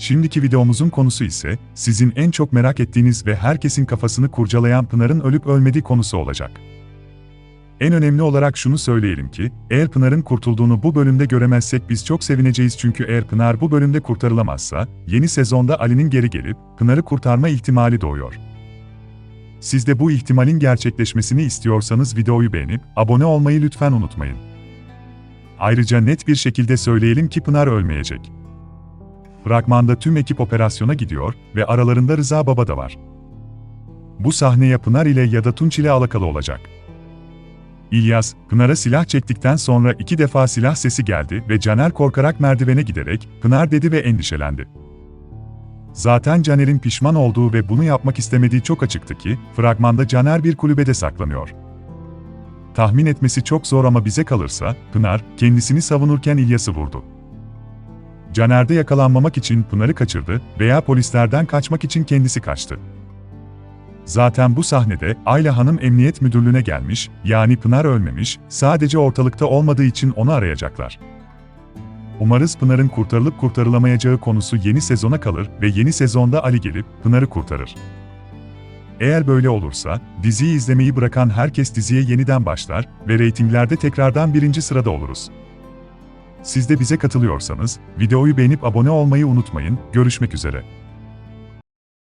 Şimdiki videomuzun konusu ise, sizin en çok merak ettiğiniz ve herkesin kafasını kurcalayan Pınar'ın ölüp ölmediği konusu olacak. En önemli olarak şunu söyleyelim ki, eğer Pınar'ın kurtulduğunu bu bölümde göremezsek biz çok sevineceğiz çünkü eğer Pınar bu bölümde kurtarılamazsa, yeni sezonda Ali'nin geri gelip, Pınar'ı kurtarma ihtimali doğuyor. Siz de bu ihtimalin gerçekleşmesini istiyorsanız videoyu beğenip, abone olmayı lütfen unutmayın. Ayrıca net bir şekilde söyleyelim ki Pınar ölmeyecek. Fragmanda tüm ekip operasyona gidiyor ve aralarında Rıza Baba da var. Bu sahne ya Pınar ile ya da Tunç ile alakalı olacak. İlyas, Pınar'a silah çektikten sonra iki defa silah sesi geldi ve Caner korkarak merdivene giderek, Pınar dedi ve endişelendi. Zaten Caner'in pişman olduğu ve bunu yapmak istemediği çok açıktı ki, fragmanda Caner bir kulübede saklanıyor. Tahmin etmesi çok zor ama bize kalırsa, Pınar, kendisini savunurken İlyas'ı vurdu. Caner'de yakalanmamak için Pınar'ı kaçırdı veya polislerden kaçmak için kendisi kaçtı. Zaten bu sahnede Ayla Hanım Emniyet Müdürlüğü'ne gelmiş, yani Pınar ölmemiş, sadece ortalıkta olmadığı için onu arayacaklar. Umarız Pınar'ın kurtarılıp kurtarılamayacağı konusu yeni sezona kalır ve yeni sezonda Ali gelip Pınar'ı kurtarır. Eğer böyle olursa, diziyi izlemeyi bırakan herkes diziye yeniden başlar ve reytinglerde tekrardan birinci sırada oluruz. Siz de bize katılıyorsanız, videoyu beğenip abone olmayı unutmayın, görüşmek üzere.